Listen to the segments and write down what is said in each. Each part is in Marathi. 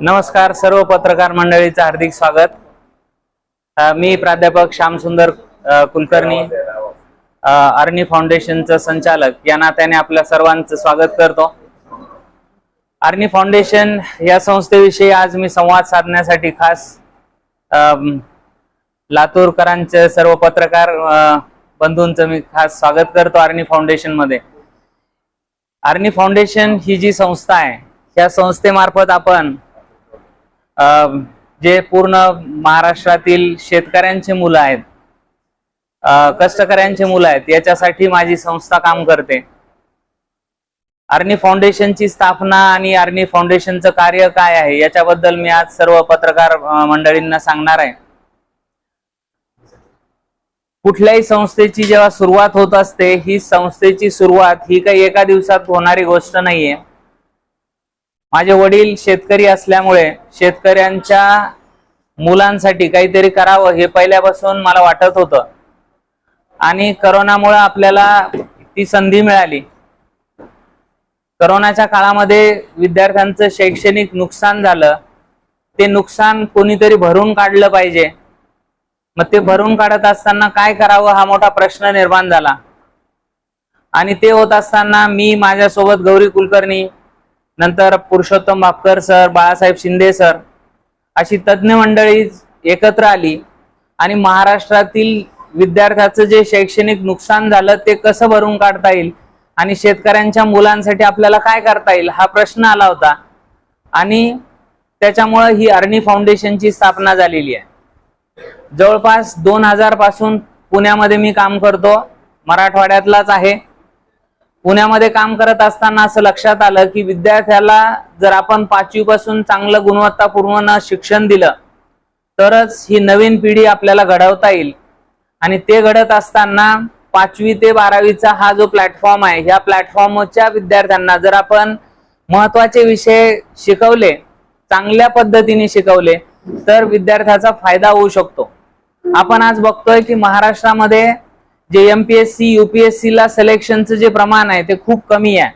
नमस्कार सर्व पत्रकार मंडळीचं हार्दिक स्वागत. मी प्राध्यापक श्यामसुंदर कुलकर्णी अर्नी फाउंडेशनचं संचालक. या नात्याने आपल्या सर्वांचं स्वागत करतो. अर्नी फाउंडेशन या संस्थेविषयी आज मी संवाद साधण्यासाठी खास लातूरकरांचे सर्व पत्रकार बंधूंचं मी खास स्वागत करतो अर्नी फाउंडेशनमध्ये अर्नी फाउंडेशन ही जी संस्था आहे या संस्थेमार्फत आपण जे पूर्ण महाराष्ट्रातील शेतकऱ्यांचे मुलं आहेत कष्टकऱ्यांचे मुलं आहेत याच्यासाठी माझी संस्था काम करते. अर्नी फाउंडेशनची स्थापना आणि अर्नी फाउंडेशनचं कार्य काय आहे याच्याबद्दल मी आज सर्व पत्रकार मंडळींना सांगणार आहे. कुठल्याही संस्थेची जेव्हा सुरुवात होत असते ही संस्थेची सुरुवात ही काही एका दिवसात होणारी गोष्ट नाहीये. माझे वडील शेतकरी असल्यामुळे शेतकऱ्यांच्या मुलांसाठी काहीतरी करावं हे पहिल्यापासून मला वाटत होतं. आणि करोनामुळे आपल्याला ती संधी मिळाली. करोनाच्या काळामध्ये विद्यार्थ्यांचं शैक्षणिक नुकसान झालं. ते नुकसान कोणीतरी भरून काढलं पाहिजे. मग ते भरून काढत असताना काय करावं हा मोठा प्रश्न निर्माण झाला. आणि ते होत असताना मी माझ्यासोबत गौरी कुलकर्णी नंतर पुरुषोत्तम भापकर सर बाळासाहेब शिंदे सर अशी तज्ज्ञ मंडळी एकत्र आली आणि महाराष्ट्रातील विद्यार्थ्याचं जे शैक्षणिक नुकसान झालं ते कसं भरून काढता येईल आणि शेतकऱ्यांच्या मुलांसाठी आपल्याला काय करता येईल हा प्रश्न आला होता. आणि त्याच्यामुळं ही अर्नी फाउंडेशनची स्थापना झालेली आहे. जवळपास दोन हजारपासून पुण्यामध्ये मी काम करतो. मराठवाड्यातलाच आहे. पुण्यामध्ये काम करत असताना असं लक्षात आलं की विद्यार्थ्याला जर आपण पाचवी पासून चांगलं गुणवत्तापूर्ण शिक्षण दिलं तरच ही नवीन पिढी आपल्याला घडवता येईल. आणि ते घडत असताना पाचवी ते बारावीचा हा जो प्लॅटफॉर्म आहे ह्या प्लॅटफॉर्मच्या विद्यार्थ्यांना जर आपण महत्त्वाचे विषय शिकवले चांगल्या पद्धतीने शिकवले तर विद्यार्थ्याचा फायदा होऊ शकतो. आपण आज बघतोय की महाराष्ट्रामध्ये जे एमपीएससी युपीएससी ला सिलेक्शनचं जे प्रमाण आहे ते खूप कमी आहे.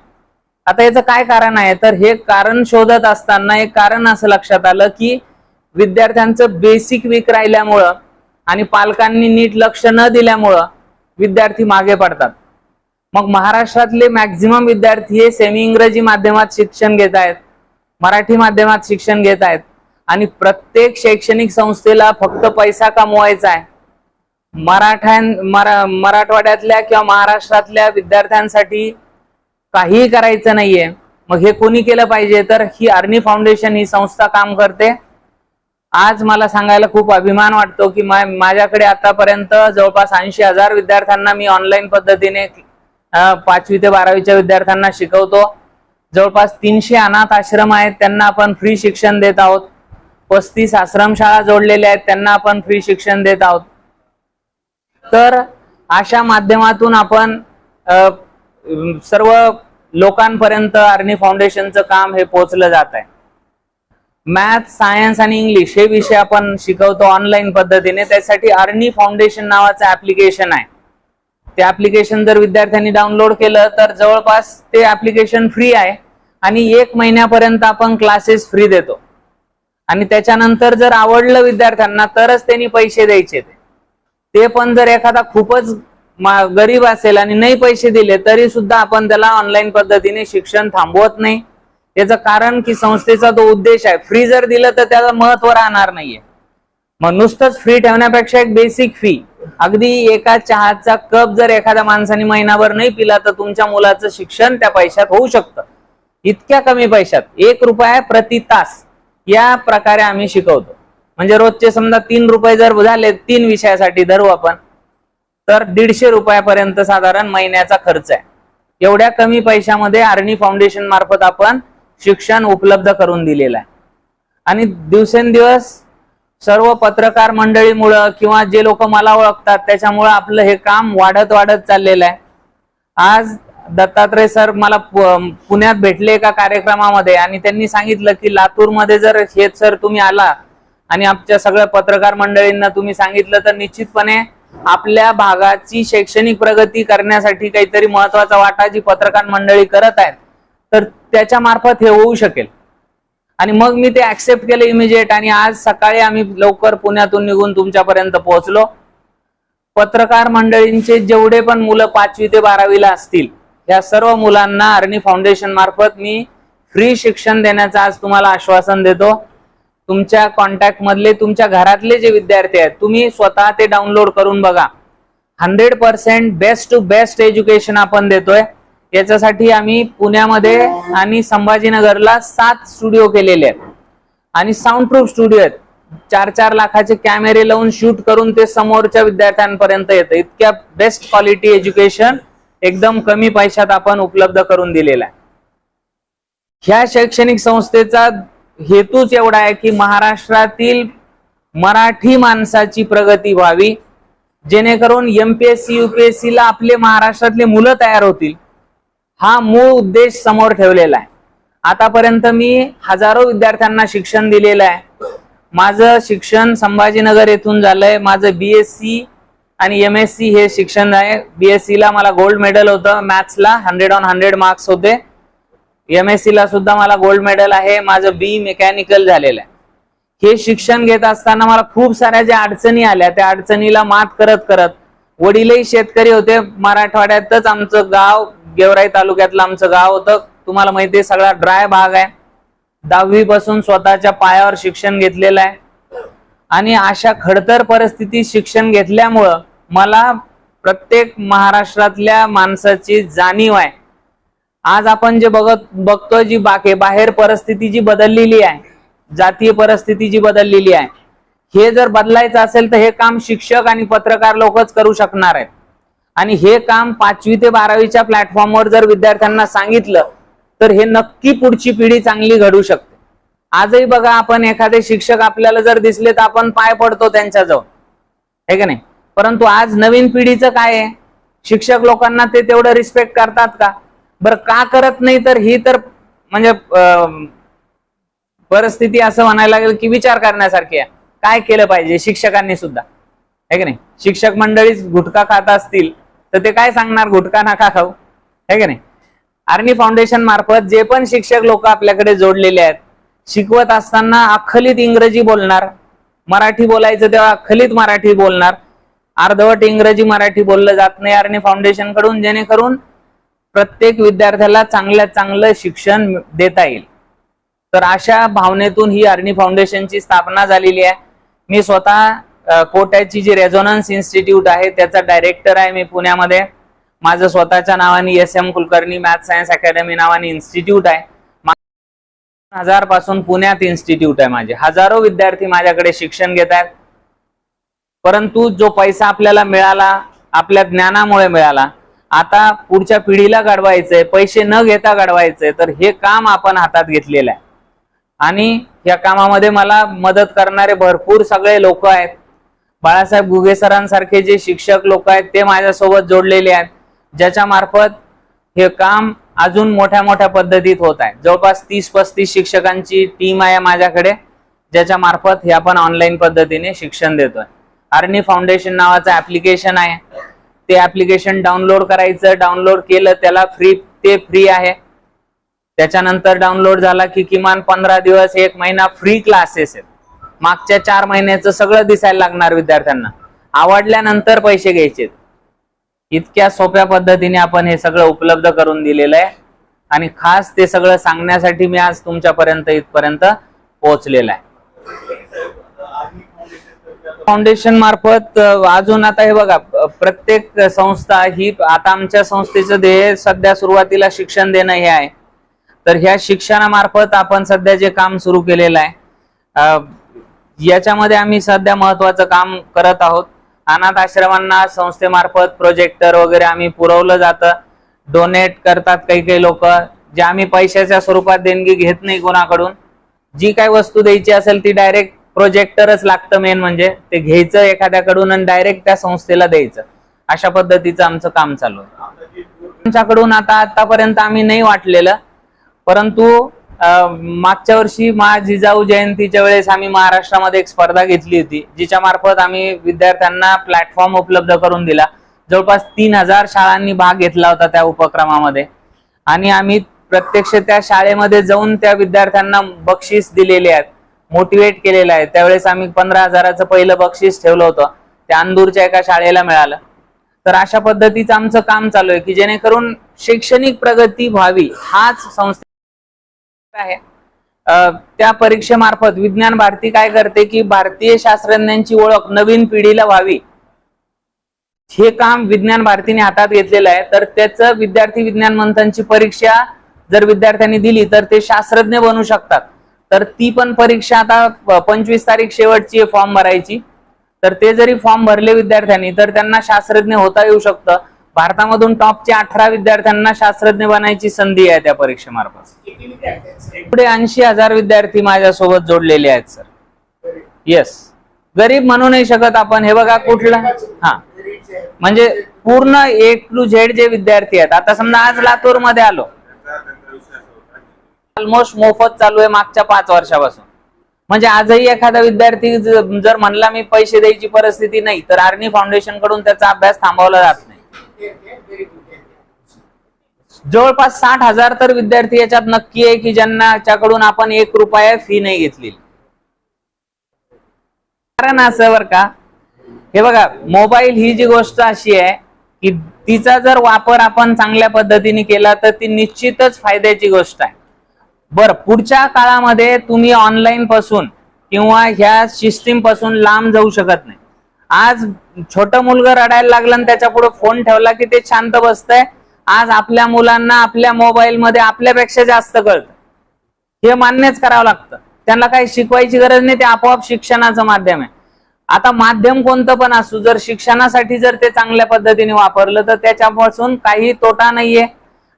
आता याचं काय कारण आहे? तर हे कारण शोधत असताना एक कारण असं लक्षात आलं की विद्यार्थ्यांचं बेसिक वीक राहिल्यामुळं आणि पालकांनी नीट लक्ष न दिल्यामुळं विद्यार्थी मागे पडतात. मग महाराष्ट्रातले मॅक्झिमम विद्यार्थी हे सेमी इंग्रजी माध्यमात शिक्षण घेत आहेत मराठी माध्यमात शिक्षण घेत आहेत आणि प्रत्येक शैक्षणिक संस्थेला फक्त पैसा कमवायचा आहे. मराठ्यां मरा मराठवाड्यातल्या किंवा महाराष्ट्रातल्या विद्यार्थ्यांसाठी काहीही करायचं नाहीये. मग हे कोणी केलं पाहिजे? तर ही अर्नी फाउंडेशन ही संस्था काम करते. आज मला सांगायला खूप अभिमान वाटतो की माझ्याकडे आतापर्यंत जवळपास ऐंशी हजार विद्यार्थ्यांना मी ऑनलाईन पद्धतीने पाचवी ते बारावीच्या विद्यार्थ्यांना शिकवतो. जवळपास तीनशे अनाथ आश्रम आहेत त्यांना आपण फ्री शिक्षण देत आहोत. पस्तीस आश्रमशाळा जोडलेल्या आहेत त्यांना आपण फ्री शिक्षण देत आहोत. तर अशा माध्यमातून आपण सर्व लोकांपर्यंत अर्नी फाउंडेशनचं काम हे पोहोचलं जात आहे. मॅथ सायन्स आणि इंग्लिश हे विषय आपण शिकवतो ऑनलाईन पद्धतीने. त्यासाठी अर्नी फाउंडेशन नावाचं ऍप्लिकेशन आहे. ते ऍप्लिकेशन जर विद्यार्थ्यांनी डाउनलोड केलं तर जवळपास ते ऍप्लिकेशन फ्री आहे. आणि एक महिन्यापर्यंत आपण क्लासेस फ्री देतो. आणि त्याच्यानंतर जर आवडलं विद्यार्थ्यांना तरच त्यांनी पैसे द्यायचे ते. ते पण जर एखादा खूपच गरीब असेल आणि नाही पैसे दिले तरी सुद्धा आपण त्याला ऑनलाईन पद्धतीने शिक्षण थांबवत नाही. याचं कारण की संस्थेचा तो उद्देश आहे फ्री जर दिलं तर त्याचं महत्त्व राहणार नाहीये. मग नुसतंच फ्री ठेवण्यापेक्षा एक बेसिक फी अगदी एका चहाचा कप जर एखाद्या माणसाने महिनाभर नाही पिला तर तुमच्या मुलाचं शिक्षण त्या पैशात होऊ शकतं. इतक्या कमी पैशात. एक रुपया प्रति तास. या प्रकारे आम्ही शिकवतो. म्हणजे रोजचे समजा तीन रुपये जर झाले तीन विषयासाठी धरू आपण तर दीडशे रुपयापर्यंत साधारण महिन्याचा खर्च आहे. एवढ्या कमी पैशामध्ये आर्णी फाउंडेशन मार्फत आपण शिक्षण उपलब्ध करून दिलेलं आहे. आणि दिवसेंदिवस सर्व पत्रकार मंडळीमुळं किंवा जे लोक मला ओळखतात त्याच्यामुळं आपलं हे काम वाढत वाढत चाललेलं आहे. आज दत्तात्रय सर मला पुण्यात भेटले एका कार्यक्रमामध्ये आणि त्यांनी सांगितलं की लातूरमध्ये जर हे सर तुम्ही आला आणि आमच्या सगळ्या पत्रकार मंडळींना तुम्ही सांगितलं तर निश्चितपणे आपल्या भागाची शैक्षणिक प्रगती करण्यासाठी काहीतरी महत्त्वाचा वाटा जी पत्रकार मंडळी करत आहेत तर त्याच्या मार्फत हे होऊ शकेल. आणि मग मी ते ऍक्सेप्ट केलं इमिजिएट आणि आज सकाळी आम्ही लवकर पुण्यातून निघून तुमच्यापर्यंत पोहोचलो. पत्रकार मंडळींचे जेवढे पण मुलं पाचवी ते बारावीला असतील या सर्व मुलांना अर्नी फाउंडेशन मार्फत मी फ्री शिक्षण देण्याचं आज तुम्हाला आश्वासन देतो. तुमच्या कॉन्टॅक्ट मधले तुमच्या घरातले जे विद्यार्थी आहेत तुम्ही स्वतः ते डाउनलोड करून बघा. Hundred percent best to best education आपण देतोय. याच्यासाठी आम्ही पुण्यामध्ये आणि संभाजीनगरला सात स्टुडिओ केलेले आहेत. आणि साऊंड प्रूफ स्टुडिओ आहेत. चार चार लाखाचे कॅमेरे लावून शूट करून ते समोरच्या विद्यार्थ्यांपर्यंत येतं. इतक्या बेस्ट क्वालिटी एज्युकेशन एकदम कमी पैशात आपण उपलब्ध करून दिलेला आहे. ह्या शैक्षणिक संस्थेचा हेतूच एवढा आहे की महाराष्ट्रातील मराठी माणसाची प्रगती व्हावी जेणेकरून एमपीएससी युपीएससी ला आपले महाराष्ट्रातले मुलं तयार होतील. हा मूळ उद्देश समोर ठेवलेला आहे. आतापर्यंत मी हजारो विद्यार्थ्यांना शिक्षण दिलेलं आहे. माझं शिक्षण संभाजीनगर येथून झालंय. माझं बीएससी आणि एम एस सी हे शिक्षण आहे. बीएससी ला मला गोल्ड मेडल होतं. मॅथ्सला हंड्रेड ऑन हंड्रेड मार्क्स होते. एम एस सी ला सुद्धा मला गोल्ड मेडल आहे. माझं बी मेकॅनिकल झालेलं आहे. हे शिक्षण घेत असताना मला खूप साऱ्या ज्या अडचणी आल्या त्या अडचणीला मात करत करत वडीलही शेतकरी होते. मराठवाड्यातच आमचं गाव गेवराई तालुक्यातलं आमचं गाव होतं. तुम्हाला माहिती आहे सगळा ड्राय भाग आहे. दहावी पासून स्वतःच्या पायावर शिक्षण घेतलेलं आहे. आणि अशा खडतर परिस्थितीत शिक्षण घेतल्यामुळं मला प्रत्येक महाराष्ट्रातल्या माणसाची जाणीव आहे. आज आपण जे बघत बघतोय जी बाके बाहेर परिस्थिती जी बदललेली आहे जातीय परिस्थिती जी बदललेली आहे हे जर बदलायचं असेल तर हे काम शिक्षक आणि पत्रकार लोकच करू शकणार आहेत. आणि हे काम पाचवी ते बारावीच्या प्लॅटफॉर्मवर जर विद्यार्थ्यांना सांगितलं तर हे नक्की पुढची पिढी चांगली घडू शकते. आजही बघा आपण एखादे शिक्षक आपल्याला जर दिसले तर आपण पाय पडतो त्यांच्याजवळ. हे का नाही? परंतु आज नवीन पिढीचं काय आहे? शिक्षक लोकांना ते तेवढं रिस्पेक्ट करतात का? बरं का करत नाही तर ही तर म्हणजे परिस्थिती असं म्हणायला लागेल की विचार करण्यासारखी आहे. काय केलं पाहिजे? शिक्षकांनी सुद्धा. आहे की नाही? शिक्षक मंडळीच गुटखा खात असतील तर ते काय सांगणार? गुटखा नका खाऊ. आहे की नाही? आर्मी फाउंडेशन मार्फत जे पण शिक्षक लोक आपल्याकडे जोडलेले आहेत शिकवत असताना अखलित इंग्रजी बोलणार. मराठी बोलायचं तेव्हा अखलित मराठी बोलणार. अर्धवट इंग्रजी मराठी बोललं जात नाही आर्मी फाउंडेशनकडून जेणेकरून प्रत्येक विद्यार्थ्याला चांगल्यात चांगलं शिक्षण देता येईल. तर अशा भावनेतून ही अर्नी फाउंडेशनची स्थापना झालेली आहे. मी स्वतः कोट्याची जी रेझोनन्स इन्स्टिट्यूट आहे त्याचा डायरेक्टर आहे मी पुण्यामध्ये. माझं स्वतःच्या नावाने S M Kulkarni math science academy नावाने इन्स्टिट्यूट आहे. हजारपासून पुण्यात इन्स्टिट्यूट आहे माझे. हजारो विद्यार्थी माझ्याकडे शिक्षण घेत आहेत. परंतु जो पैसा आपल्याला मिळाला आपल्या ज्ञानामुळे मिळाला आता पुढच्या पिढीला घडवायचंय पैसे न घेता घडवायचंय तर हे काम आपण हातात घेतलेलं आहे. आणि या कामामध्ये मला मदत करणारे भरपूर सगळे लोक आहेत. बाळासाहेब गुगे सरांसारखे जे शिक्षक लोक आहेत ते माझ्यासोबत जोडलेले आहेत ज्याच्या मार्फत हे काम अजून मोठ्या मोठ्या पद्धतीत होत आहे. जवळपास तीस पस्तीस शिक्षकांची टीम आहे माझ्याकडे ज्याच्या मार्फत हे आपण ऑनलाईन पद्धतीने शिक्षण देतोय. अर्नी फाउंडेशन नावाचं ऍप्लिकेशन आहे. ते ऍप्लिकेशन डाउनलोड करायचं डाउनलोड केलं त्याला फ्री ते फ्री आहे. त्याच्यानंतर डाउनलोड झाला की किमान पंधरा दिवस एक महिना फ्री क्लासेस आहेत. मागच्या चार महिन्याचं सगळं दिसायला लागणार विद्यार्थ्यांना. आवडल्यानंतर पैसे घ्यायचे. इतक्या सोप्या पद्धतीने आपण हे सगळं उपलब्ध करून दिलेलं आहे. आणि खास ते सगळं सांगण्यासाठी मी आज तुमच्यापर्यंत इथपर्यंत पोहोचलेलं आहे. फाउंडेशन मार्फत अजून आता हे बघा प्रत्येक संस्था ही आता आमच्या संस्थेचं ध्येय सध्या सुरुवातीला शिक्षण देणं हे आहे. तर ह्या शिक्षणामार्फत आपण सध्या जे काम सुरू केलेलं आहे याच्यामध्ये आम्ही सध्या महत्वाचं काम करत आहोत. अनाथ आश्रमांना संस्थेमार्फत प्रोजेक्टर वगैरे आम्ही पुरवलं जातं. डोनेट करतात काही काही लोक जे आम्ही पैशाच्या स्वरूपात देणगी घेत नाही कोणाकडून. जी काय वस्तू द्यायची असेल ती डायरेक्ट प्रोजेक्टरच लागतं मेन म्हणजे. ते घ्यायचं एखाद्याकडून आणि डायरेक्ट त्या संस्थेला द्यायचं. अशा पद्धतीचं आमचं काम चालू आमच्याकडून आता आतापर्यंत आम्ही नाही वाटलेलं. परंतु मागच्या वर्षी मा जिजाऊ जयंतीच्या वेळेस आम्ही महाराष्ट्रामध्ये एक स्पर्धा घेतली होती. जिच्या मार्फत आम्ही विद्यार्थ्यांना प्लॅटफॉर्म उपलब्ध करून दिला. जवळपास तीन हजार शाळांनी भाग घेतला होता त्या उपक्रमामध्ये. आणि आम्ही प्रत्यक्ष त्या शाळेमध्ये जाऊन त्या विद्यार्थ्यांना बक्षीस दिलेले आहेत. मोटिवेट केलेलं आहे. त्यावेळेस आम्ही पंधरा हजाराचं पहिलं बक्षीस ठेवलं होतं. ते अंदूरच्या एका शाळेला मिळालं. तर अशा पद्धतीचं आमचं काम चालू आहे की जेणेकरून शैक्षणिक प्रगती व्हावी हाच संस्थे आहे. त्या परीक्षेमार्फत विज्ञान भारती काय करते की भारतीय शास्त्रज्ञांची ओळख नवीन पिढीला व्हावी. हे काम विज्ञान भारतीने हातात घेतलेलं आहे. तर त्याचं विद्यार्थी विज्ञान मंथनची परीक्षा जर विद्यार्थ्यांनी दिली तर ते शास्त्रज्ञ बनू शकतात. तर ती पण परीक्षा आता पंचवीस तारीख शेवटची आहे फॉर्म भरायची. तर ते जरी फॉर्म भरले विद्यार्थ्यांनी तर त्यांना शास्त्रज्ञ होता येऊ शकतं. भारतामधून टॉपचे अठरा विद्यार्थ्यांना शास्त्रज्ञ बनायची संधी आहे त्या परीक्षेमार्फत पुढे ऐंशी हजार विद्यार्थी माझ्यासोबत जोडलेले आहेत सर येस गरीब म्हणू नाही शकत आपण. हे बघा कुठलं? हा. म्हणजे पूर्ण ए टू झेड जे विद्यार्थी आहेत. आता समजा आज लातूरमध्ये आलो. ऑलमोस्ट मोफत चालू आहे मागच्या पाच वर्षापासून. म्हणजे आजही एखादा विद्यार्थी जर म्हणला मी पैसे द्यायची परिस्थिती नाही तर आर्नी फाउंडेशनकडून त्याचा अभ्यास थांबवला जात नाही. जवळपास साठ हजार तर विद्यार्थी याच्यात नक्की आहे की ज्यांनाच्याकडून आपण एक रुपया फी नाही घेतली. कारण असं बर का हे बघा मोबाईल ही जी गोष्ट अशी आहे की तिचा जर वापर आपण चांगल्या पद्धतीने केला तर ती निश्चितच फायद्याची गोष्ट आहे. बर पुढच्या काळामध्ये तुम्ही ऑनलाईन पासून किंवा ह्या सिस्टीमपासून लांब जाऊ शकत नाही. आज छोटं मुलगा रडायला लागलं आणि त्याच्या पुढे फोन ठेवला की ते शांत बसतंय. आज आपल्या मुलांना आपल्या मोबाईल मध्ये आपल्यापेक्षा जास्त कळतं. हे मान्यच करावं लागतं. त्यांना काही शिकवायची गरज नाही ते आपोआप शिक्षणाचं माध्यम आहे. आता माध्यम कोणतं पण असू जर शिक्षणासाठी जर ते चांगल्या पद्धतीने वापरलं तर त्याच्यापासून काही तोटा नाहीये.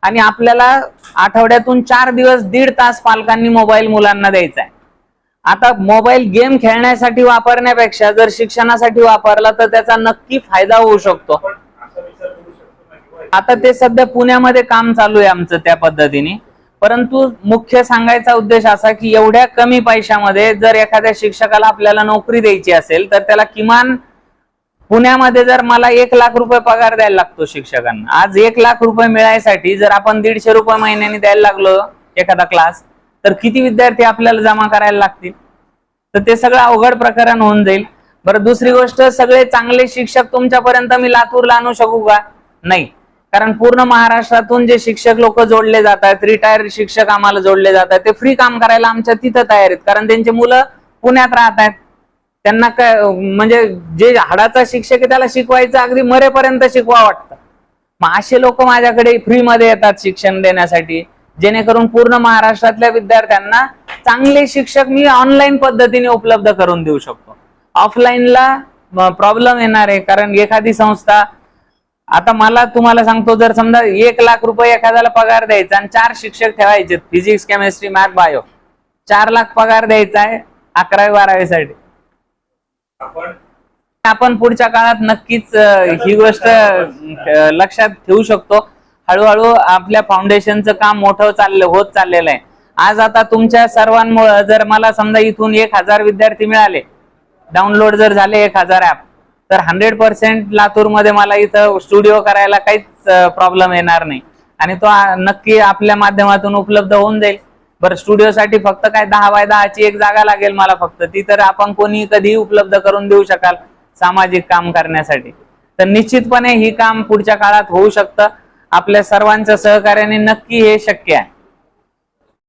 आणि आपल्याला आठवड्यातून चार दिवस दीड तास पालकांनी मोबाईल मुलांना द्यायचा आहे. आता मोबाईल गेम खेळण्यासाठी वापरण्यापेक्षा जर शिक्षणासाठी वापरला तर त्याचा नक्की फायदा होऊ शकतो. आता ते सध्या पुण्यामध्ये काम चालू आहे आमचं त्या पद्धतीने. परंतु मुख्य सांगायचा उद्देश असा की एवढ्या कमी पैशामध्ये जर एखाद्या शिक्षकाला आपल्याला नोकरी द्यायची असेल तर त्याला किमान पुण्यामध्ये जर मला एक लाख रुपये पगार द्यायला लागतो शिक्षकांना आज एक लाख रुपये मिळायसाठी जर आपण दीडशे रुपये महिन्याने द्यायला लागलो एखादा क्लास तर किती विद्यार्थी आपल्याला जमा करायला लागतील? तर ते सगळं अवघड प्रकरण होऊन जाईल. बरं दुसरी गोष्ट सगळे चांगले शिक्षक तुमच्यापर्यंत मी लातूरला आणू शकू का? नाही. कारण पूर्ण महाराष्ट्रातून जे शिक्षक लोक जोडले जातात रिटायर्ड शिक्षक आम्हाला जोडले जातात ते फ्री काम करायला आमच्या तिथं तयार आहेत. कारण त्यांची मुलं पुण्यात राहत आहेत. त्यांना काय म्हणजे जे हाडाचा शिक्षक आहे त्याला शिकवायचं अगदी मरेपर्यंत शिकवा वाटतं. मग असे लोक माझ्याकडे फ्रीमध्ये येतात शिक्षण देण्यासाठी. जेणेकरून पूर्ण महाराष्ट्रातल्या विद्यार्थ्यांना चांगले शिक्षक मी ऑनलाईन पद्धतीने उपलब्ध करून देऊ शकतो. ऑफलाईनला प्रॉब्लेम येणार आहे. कारण एखादी संस्था आता मला तुम्हाला सांगतो जर समजा एक लाख रुपये एखाद्याला पगार द्यायचा आणि चार शिक्षक ठेवायचे फिजिक्स केमिस्ट्री मॅथ बायो चार लाख पगार द्यायचा आहे अकरावी बारावीसाठी आपण आपण पुढच्या काळात नक्कीच ही गोष्ट लक्षात ठेवू शकतो. हळूहळू आपल्या फाउंडेशनचं काम मोठं चाललं होत चाललेलं आहे. आज आता तुमच्या सर्वांमुळे जर मला समजा इथून एक हजार विद्यार्थी मिळाले डाउनलोड जर झाले एक हजार ऍप तर हंड्रेड पर्सेंट लातूरमध्ये मला इथं स्टुडिओ करायला काहीच प्रॉब्लेम येणार नाही. आणि तो नक्की आपल्या माध्यमातून उपलब्ध होऊन जाईल. बरं स्टुडिओसाठी फक्त काय दहा बाय दहाची एक जागा लागेल मला फक्त. ती तर आपण कोणी कधीही उपलब्ध करून देऊ शकाल सामाजिक काम करण्यासाठी. तर निश्चितपणे ही काम पुढच्या काळात होऊ शकतं. आपल्या सर्वांच्या सहकार्याने नक्की हे शक्य आहे.